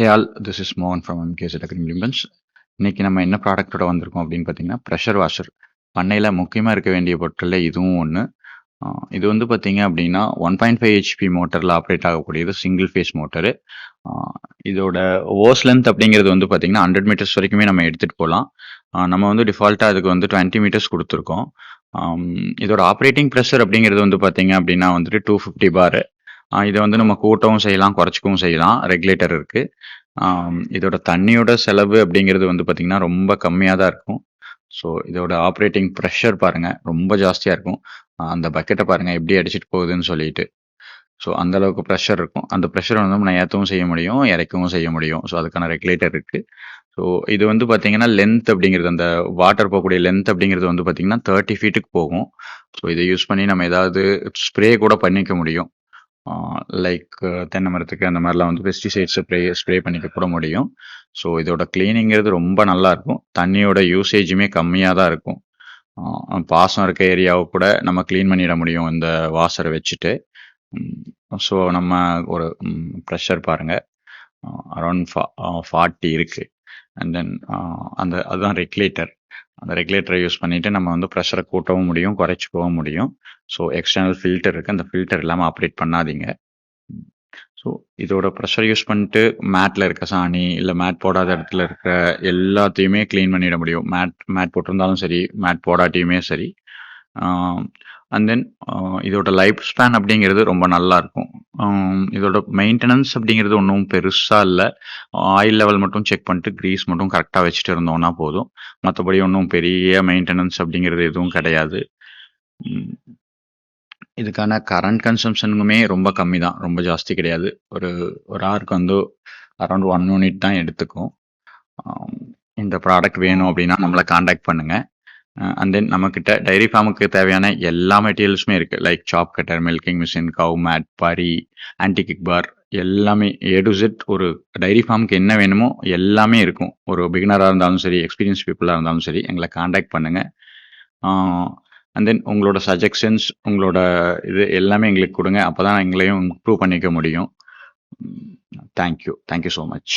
Hey all this is மோகன் from எம்கேஸ் டெக்ரிங் லிம்பன்ஸ் இன்னைக்கு நம்ம என்ன ப்ராடக்ட்டோட வந்திருக்கோம் அப்படின்னு பார்த்தீங்கன்னா ப்ரெஷர் வாஷர் பண்ணையில் முக்கியமாக இருக்க வேண்டிய பொருட்களில் இதுவும் ஒன்று இது வந்து பார்த்தீங்க அப்படின்னா ஒன் பாயிண்ட் ஃபைவ் ஹெச்பி மோட்டரில் ஆப்ரேட் ஆகக்கூடியது சிங்கிள் ஃபேஸ் மோட்டரு இதோட ஓஸ் லென்த் அப்படிங்கிறது வந்து பார்த்தீங்கன்னா ஹண்ட்ரட் மீட்டர்ஸ் வரைக்குமே நம்ம எடுத்துகிட்டு போகலாம். நம்ம வந்து டிஃபால்ட்டாக அதுக்கு வந்து டுவெண்ட்டி மீட்டர்ஸ் கொடுத்துருக்கோம். இதோட ஆப்ரேட்டிங் ப்ரெஷர் அப்படிங்கிறது வந்து பார்த்தீங்க அப்படின்னா வந்துட்டு டூ ஃபிஃப்டி பார் இதை வந்து நம்ம கூட்டவும் செய்யலாம் குறைச்சிக்கவும் செய்யலாம். ரெகுலேட்டர் இருக்குது இதோட தண்ணியோட செலவு அப்படிங்கிறது வந்து பார்த்திங்கன்னா ரொம்ப கம்மியாக தான் இருக்கும். ஸோ இதோட ஆப்ரேட்டிங் ப்ரெஷர் பாருங்கள் ரொம்ப ஜாஸ்தியாக இருக்கும். அந்த பக்கெட்டை பாருங்கள் எப்படி அடிச்சிட்டு போகுதுன்னு சொல்லிட்டு. ஸோ அந்த அளவுக்கு ப்ரெஷர் இருக்கும். அந்த ப்ரெஷரை வந்து நம்ம ஏற்றவும் செய்ய முடியும் இறக்கவும் செய்ய முடியும். ஸோ அதுக்கான ரெகுலேட்டர் இருக்குது ஸோ இது வந்து பார்த்தீங்கன்னா லென்த் அப்படிங்கிறது அந்த வாட்டர் போகக்கூடிய லென்த் அப்படிங்கிறது வந்து பார்த்தீங்கன்னா தேர்ட்டி ஃபீட்டுக்கு போகும். ஸோ இதை யூஸ் பண்ணி நம்ம ஏதாவது ஸ்ப்ரே கூட பண்ணிக்க முடியும். லைக் தென்னை மரத்துக்கு அந்த மாதிரிலாம் வந்து பெஸ்டிசைட்ஸ் ஸ்ப்ரே ஸ்ப்ரே பண்ணிட்டு போட முடியும். ஸோ இதோட கிளீனிங்கிறது ரொம்ப நல்லா இருக்கும் தண்ணியோட யூசேஜுமே கம்மியாக தான் இருக்கும் பாசம் இருக்க ஏரியாவை கூட நம்ம க்ளீன் பண்ணிட முடியும் இந்த வாசரை வச்சுட்டு. ஸோ நம்ம ஒரு ப்ரெஷர் பாருங்கள் அரௌண்ட் ஃபா ஃபார்ட்டி இருக்குது அண்ட் தென் அந்த அதுதான் ரெகுலேட்டர் அந்த ரெகுலேட்டரை யூஸ் பண்ணிவிட்டு நம்ம வந்து ப்ரெஷரை கூட்டவும் முடியும் குறைச்சிக்கவும் முடியும். ஸோ எக்ஸ்டர்னல் ஃபில்டர் இருக்குது அந்த ஃபில்டர் இல்லாமல் ஆப்ரேட் பண்ணாதீங்க. ஸோ இதோட ப்ரெஷர் யூஸ் பண்ணிட்டு மேட்டில் இருக்க சாணி இல்லை மேட் போடாத இடத்துல இருக்கிற எல்லாத்தையுமே க்ளீன் பண்ணிட முடியும். மேட் மேட் போட்டிருந்தாலும் சரி மேட் போடாட்டியுமே சரி. அண்ட் தென் இதோட லைஃப் ஸ்பேன் அப்படிங்கிறது ரொம்ப நல்லா இருக்கும். இதோட மெயின்டெனன்ஸ் அப்படிங்கிறது ஒன்றும் பெருசாக இல்லை. ஆயில் லெவல் மட்டும் செக் பண்ணிட்டு க்ரீஸ் மட்டும் கரெக்டாக வச்சுட்டு இருந்தோம்னா போதும். மற்றபடி ஒன்றும் பெரிய மெயின்டெனன்ஸ் அப்படிங்கிறது எதுவும் கிடையாது. இதுக்கான கரண்ட் கன்சம்ஷனுமே ரொம்ப கம்மி தான் ரொம்ப ஜாஸ்தி கிடையாது. ஒரு ஒரு ஆருக்கு வந்து அரௌண்ட் ஒன் யூனிட் தான் எடுத்துக்கும். இந்த ப்ராடக்ட் வேணும் அப்படின்னா நம்மளை காண்டாக்ட் பண்ணுங்கள் Uh, அண்ட் தென் நம்மக்கிட்ட டைரி ஃபார்முக்கு தேவையான எல்லா மெட்டீரியல்ஸுமே இருக்குது like chaff cutter milking machine cow mat பரி ஆன்டி கிக் பார் எல்லாமே ஏ டு ஜெட் ஒரு டைரி ஃபார்முக்கு என்ன வேணுமோ எல்லாமே இருக்கும். ஒரு பிகினராக இருந்தாலும் சரி எக்ஸ்பீரியன்ஸ் பீப்புளாக இருந்தாலும் சரி எங்களை காண்டாக்ட் பண்ணுங்கள் அண்ட் தென் உங்களோட சஜெக்ஷன்ஸ் உங்களோட இது எல்லாமே எங்களுக்கு கொடுங்க. அப்போ தான் எங்களையும் இம்ப்ரூவ் பண்ணிக்க முடியும். Thank you thank you so much